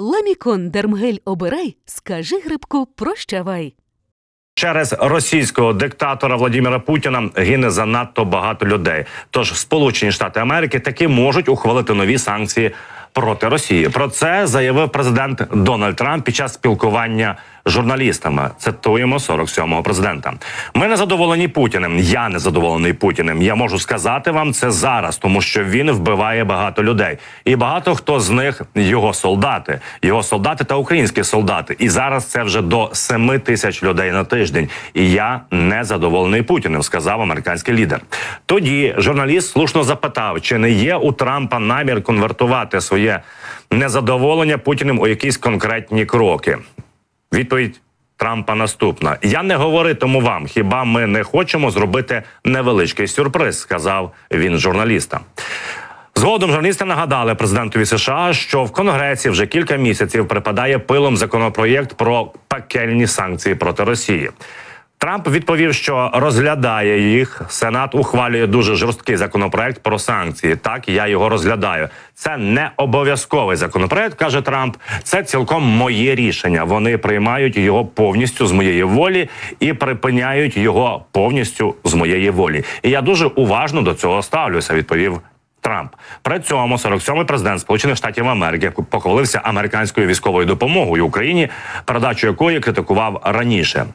Ламікон Дермгель обирай, скажи грибку прощавай. Через російського диктатора Владимира Путіна гине занадто багато людей. Тож Сполучені Штати Америки таки можуть ухвалити нові санкції проти Росії. Про це заявив президент Дональд Трамп під час спілкування журналістами. Цитуємо 47-го президента. Ми не задоволені Путіним. Я не задоволений Путіним. Я можу сказати вам це зараз, тому що він вбиває багато людей, і багато хто з них його солдати, його солдати та українські солдати. І зараз це вже до 7 тисяч людей на тиждень. І я не задоволений Путіним, сказав американський лідер. Тоді журналіст слушно запитав, чи не є у Трампа намір конвертувати своє незадоволення Путіним у якісь конкретні кроки. Відповідь Трампа наступна: Я не говоритиму вам, хіба ми не хочемо зробити невеличкий сюрприз, сказав він журналістам. Згодом журналісти нагадали президентові США, що в Конгресі вже кілька місяців припадає пилом законопроєкт про пекельні санкції проти Росії. Трамп відповів, що розглядає їх. Сенат ухвалює дуже жорсткий законопроект про санкції. Так я його розглядаю. Це не обов'язковий законопроект, каже Трамп. Це цілком моє рішення. Вони приймають його повністю з моєї волі і припиняють його повністю з моєї волі. І я дуже уважно до цього ставлюся. Відповів Трамп при цьому 47-й президент Сполучених Штатів Америки похвалився американською військовою допомогою Україні, передачу якої критикував раніше.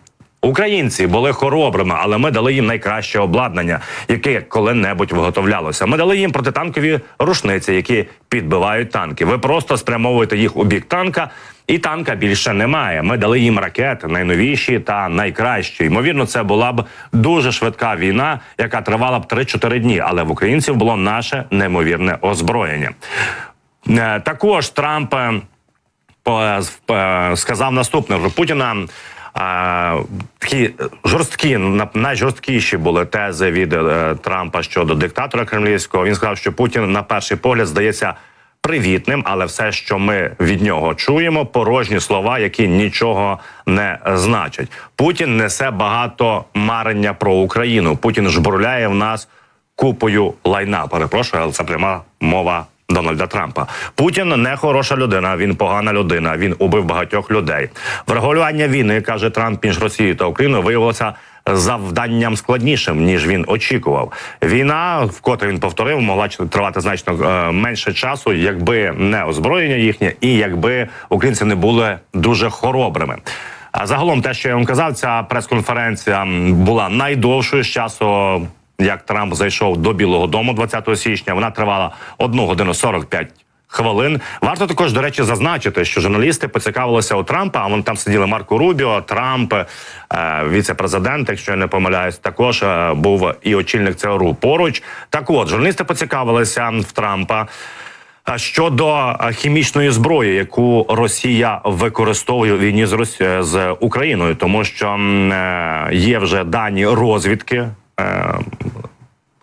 Українці були хоробрими, але ми дали їм найкраще обладнання, яке коли-небудь виготовлялося. Ми дали їм протитанкові рушниці, які підбивають танки. Ви просто спрямовуєте їх у бік танка, і танка більше немає. Ми дали їм ракети, найновіші та найкращі. Ймовірно, це була б дуже швидка війна, яка тривала б 3-4 дні. Але в українців було наше неймовірне озброєння. Е, Також Трамп е, е, сказав наступне: Путіна. Такі жорсткі, на- найжорсткіші були тези від е, Трампа щодо диктатора кремлівського. Він сказав, що Путін на перший погляд здається привітним, але все, що ми від нього чуємо, порожні слова, які нічого не значать. Путін несе багато марення про Україну. Путін жбурляє в нас купою лайна. Перепрошую, але це пряма мова. Дональда Трампа Путін не хороша людина. Він погана людина. Він убив багатьох людей. Врегулювання війни каже Трамп між Росією та Україною виявилося завданням складнішим ніж він очікував. Війна, вкотре він повторив, могла тривати значно е, менше часу, якби не озброєння їхнє, і якби українці не були дуже хоробрими. А загалом, те, що я вам казав, ця прес-конференція була найдовшою з часу як Трамп зайшов до Білого Дому 20 січня. Вона тривала 1 годину 45 хвилин. Варто також, до речі, зазначити, що журналісти поцікавилися у Трампа. А вон там сиділи Марко Рубіо, Трамп, е, віце-президент, якщо я не помиляюсь, також е, був і очільник ЦРУ поруч. Так от журналісти поцікавилися в Трампа. Щодо е, хімічної зброї, яку Росія використовує у війні з Рос... з Україною, тому що е, є вже дані розвідки е,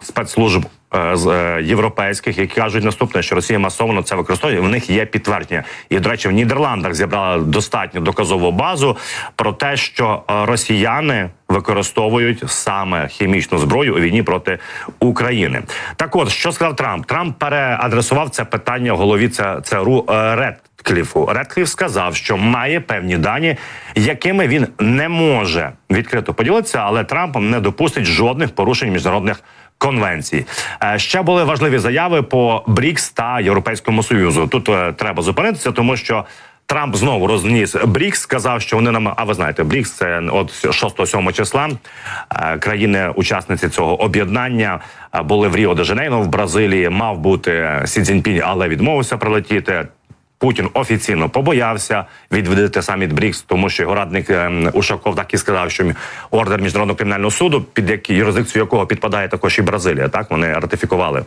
спецслужб е, з е, європейських, які кажуть наступне, що Росія масово це використовує. В них є підтвердження. І до речі, в Нідерландах зібрали достатньо доказову базу про те, що е, росіяни використовують саме хімічну зброю у війні проти України. Так, от що сказав Трамп? Трамп переадресував це питання голові ЦРУ е, Ред. Кліфу Редкліф сказав, що має певні дані, якими він не може відкрито поділитися, але Трампом не допустить жодних порушень міжнародних конвенцій. Е, Ще були важливі заяви по БРІКС та Європейському Союзу. Тут е, треба зупинитися, тому що. Трамп знову розніс БРІКС, сказав, що вони нам. А ви знаєте, БРІКС це от 6-7 числа. Е, Країни-учасниці цього об'єднання були в Ріо де Жанейро в Бразилії. Мав бути Сі Цзіньпінь, але відмовився прилетіти. Путін офіційно побоявся відвідати саміт БРІКС, тому що його радник ем, Ушаков так і сказав, що ордер міжнародного кримінального суду, під які юрисдикцію якого підпадає також і Бразилія. Так вони ратифікували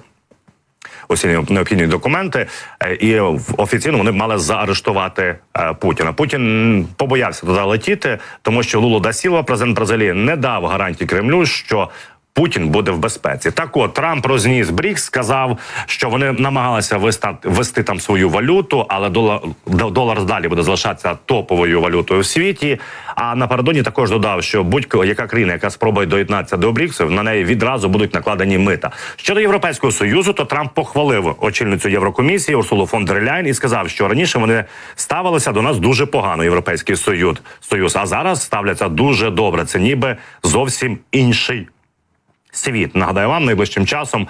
усі необхідні документи, е, і офіційно вони мали заарештувати е, Путіна. Путін побоявся туди летіти, тому що Лулу да Сілва, президент Бразилії, не дав гарантії Кремлю, що Путін буде в безпеці. Так от Трамп розніс Брікс, сказав, що вони намагалися вести, вести там свою валюту, але долар, до- долар далі буде залишатися топовою валютою в світі. А напередодні також додав, що будь-яка країна, яка спробує доєднатися до Бріксу, на неї відразу будуть накладені мита. Щодо Європейського союзу, то Трамп похвалив очільницю Єврокомісії Урсулу фон дер Ляйн і сказав, що раніше вони ставилися до нас дуже погано. Європейський союз союз, а зараз ставляться дуже добре. Це ніби зовсім інший світ. Нагадаю вам, найближчим часом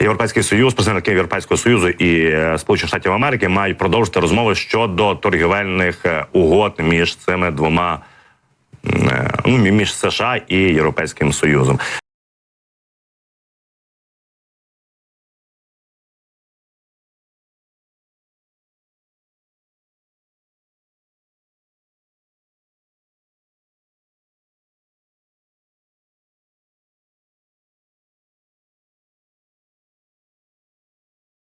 Європейський Союз, представники Європейського Союзу і е, Сполучених Штатів Америки мають продовжити розмови щодо торгівельних е, угод між цими двома е, ну, між США і Європейським Союзом.